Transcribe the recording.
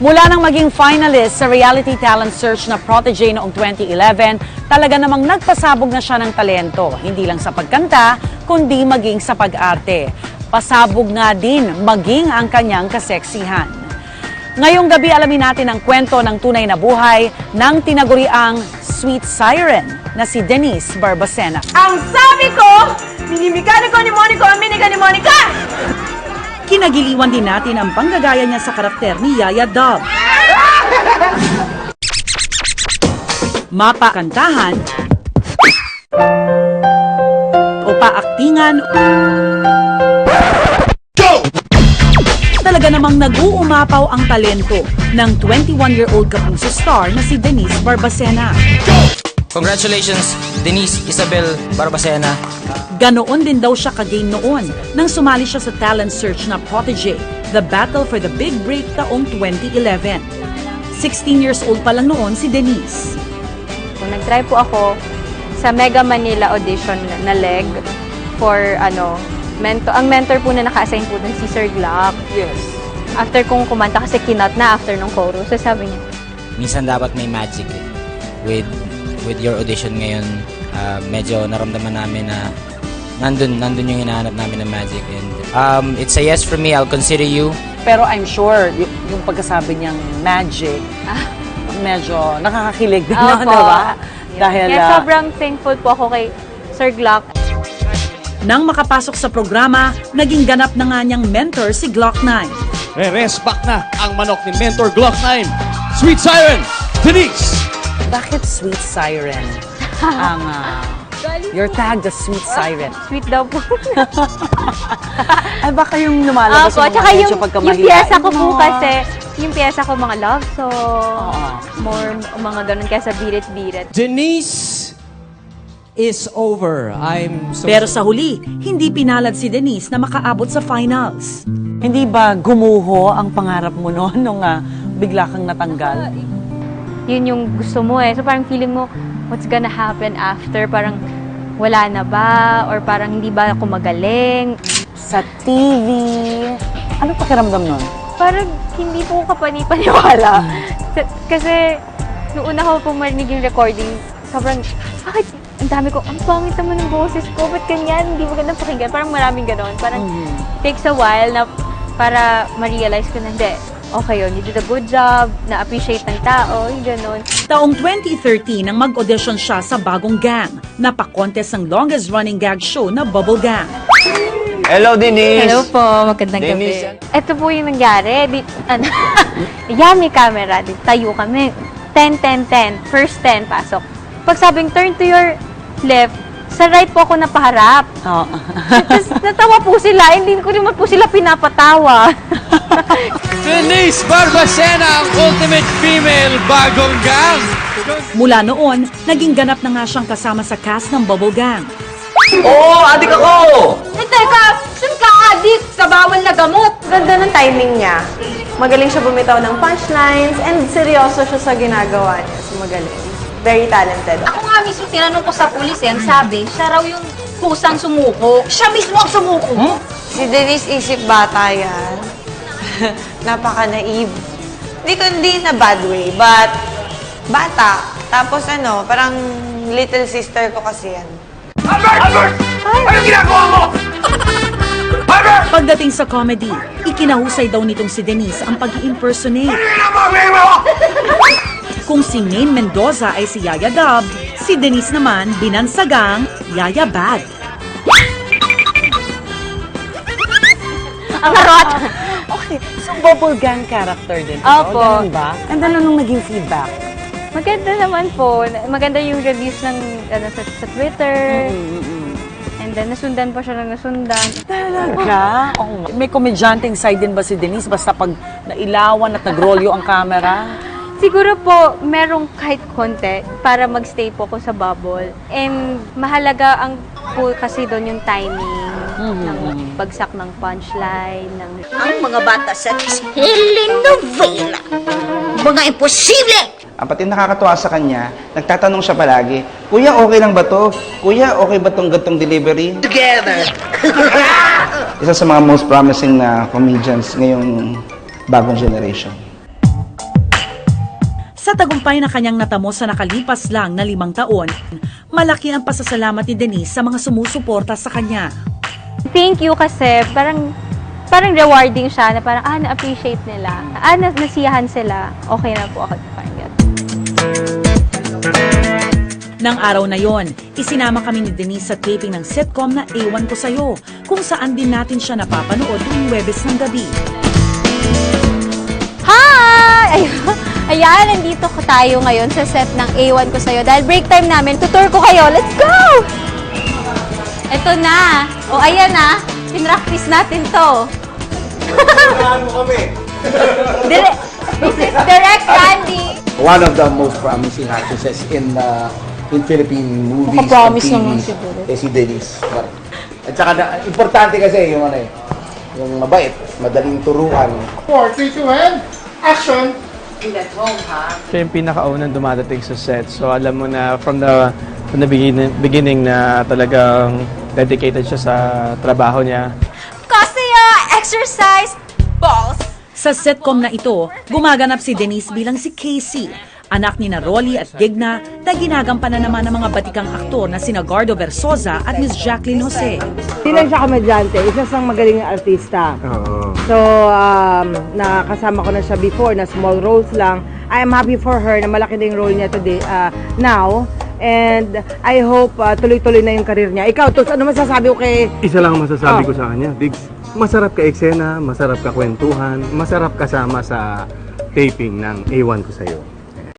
Mula nang maging finalist sa reality talent search na Protege noong 2011, talaga namang nagpasabog na siya ng talento, hindi lang sa pagkanta, kundi maging sa pag-arte. Pasabog nga din maging ang kanyang kaseksihan. Ngayong gabi alamin natin ang kwento ng tunay na buhay ng tinaguriang Sweet Siren na si Denise Barbacena. Ang sabi ko, minimikani ko ni Monica ang minika ni Monica! Kinagiliwan din natin ang panggagaya niya sa karakter ni Yaya Dub. Mapakantahan o paaktingan Talaga namang nag-uumapaw ang talento ng 21-year-old kapuso star na si Denise Barbacena. Congratulations, Denise Isabel Barbacena. Ganoon din daw siya kagame noon nang sumali siya sa talent search na Protege, The Battle for the Big Break taong 2011. 16 years old pa lang noon si Denise. Kung nag-try po ako sa Mega Manila audition na leg for ano, mentor, ang mentor po na naka-assign po dun si Sir Glock. Yes. After kong kumanta kasi kinat na after nung chorus, so sabi niya, Minsan dapat may magic eh. With with your audition ngayon, ah, medyo naramdaman namin na nandun, nandun yung hinahanap namin na magic. And um, it's a yes for me. I'll consider you. Pero I'm sure y- yung pagkasabi niyang magic, medyo nakakakilig din, no, Opo. di ba? Yun. Dahil Kaya ah, sobrang thankful po ako kay Sir Glock. nang makapasok sa programa, naging ganap na nga niyang mentor si Glock 9. Re-rest back na ang manok ni Mentor Glock 9. Sweet Siren, Denise! Bakit Sweet Siren ang ah, your tag the Sweet Siren? Sweet daw po. Ay baka yung lumalabas Opo, yung mga tsaka medyo yung, yung pyesa ko po kasi, yung pyesa ko mga love song, Oo. more mga ganun kaysa birit-birit. Denise is over. I'm so Pero sa huli, hindi pinalad si Denise na makaabot sa finals. Hindi ba gumuho ang pangarap mo noon nung ah, bigla kang natanggal? Yun yung gusto mo eh. So parang feeling mo, what's gonna happen after? Parang wala na ba? Or parang hindi ba ako magaling? Sa TV, ano pakiramdam nun? Parang hindi po ko kapani-paniwala. Kasi, noong una ko po marinig yung recording, sobrang, bakit? Ang dami ko, ang pangit naman ng boses ko, ba't ganyan? Hindi magandang pakinggan. Parang maraming ganon. Parang, takes a while na para ma-realize ko na, hindi, okay yun, you did a good job, na-appreciate ng tao, yung ganon. Taong 2013 nang mag-audition siya sa bagong gang, napakontest ang longest running gag show na Bubble Gang. Hello, Denise. Hello po, magandang Denise, gabi. Ito po yung nangyari. Di, ano, yan, may camera. Di, tayo kami. 10, 10, 10. First 10, pasok. Pag sabing turn to your left, sa right po ako napaharap. Oh. Tapos natawa po sila, hindi ko naman po sila pinapatawa. Denise Barbacena, ang ultimate female bagong gang! Mula noon, naging ganap na nga siyang kasama sa cast ng Bubble Gang. Oo, adik ako! Eh, teka, saan ka adik sa bawal na gamot? Ganda ng timing niya. Magaling siya bumitaw ng punchlines and seryoso siya sa ginagawa niya. So magaling. Very talented. Ako nga mismo tinanong ko sa pulis eh, ang sabi, siya raw yung kusang sumuko. Siya mismo ang sumuko. Si Denise isip bata yan. Napaka-naive. Hindi ko hindi na bad way, but bata. Tapos ano, parang little sister ko kasi yan. Pagdating sa comedy, ikinahusay daw nitong si Denise ang pag impersonate Kung si Maine Mendoza ay si Yaya Dub, si Denise naman binansagang Yaya Bad. ang harot. So bubble gang character din Opo. ganun ba? And ano nung naging feedback? Maganda naman po. Maganda yung reviews ng ano, sa, sa Twitter. And then, nasundan pa siya ng nasundan. Talaga? Oh, may komedyanteng side din ba si Denise basta pag nailawan at nagrolyo ang camera? Siguro po, merong kahit konti para magstay po ako sa bubble. And mahalaga ang po kasi doon yung timing ng bagsak ng punchline, ng Ang mga bata sa telenovela. Mga imposible! Ang pati nakakatuwa sa kanya, nagtatanong siya palagi, Kuya, okay lang ba to? Kuya, okay ba tong gatong delivery? Together! Isa sa mga most promising na comedians ngayong bagong generation. Sa tagumpay na kanyang natamo sa nakalipas lang na limang taon, malaki ang pasasalamat ni Denise sa mga sumusuporta sa kanya. Thank you kasi parang parang rewarding siya na parang ah na-appreciate nila. Ah na nasiyahan sila. Okay na po ako. Parang. Nang araw na yon, isinama kami ni Denise sa taping ng sitcom na Ewan Ko Sa'yo, kung saan din natin siya napapanood tuwing Webes ng gabi. Hi! Ayun, ayan, nandito ko tayo ngayon sa set ng A1 ko sa'yo. Dahil break time namin, tutor ko kayo. Let's go! Ito na. O, ayan na. Pinractice natin to. Dire- This is Direct Randy. One of the most promising actresses in uh, in Philippine movies Nakapromise and naman TVs, siguro. eh si Denise. At saka na, importante kasi yung ano eh, yung mabait, madaling turuan, 4, 3, 2, and action! Siya yung pinakaunang dumadating sa set. So alam mo na from the from the beginning, beginning na talagang dedicated siya sa trabaho niya. Kasi exercise balls. Sa sitcom na ito, gumaganap si Denise bilang si Casey, anak ni na Rolly at Digna na ginagampanan naman ng mga batikang aktor na sina Gardo Versosa at Miss Jacqueline Jose. Hindi lang siya komedyante, isa siyang magaling na artista. So, um, nakasama ko na siya before na small roles lang. I am happy for her na malaki na yung role niya today, uh, now. And I hope uh, tuloy-tuloy na yung career niya. Ikaw, Tos, ano masasabi ko kay... Isa lang ang masasabi Oh. ko sa kanya, Diggs. Masarap ka eksena, masarap ka kwentuhan, masarap kasama sa taping ng A1 ko sa'yo.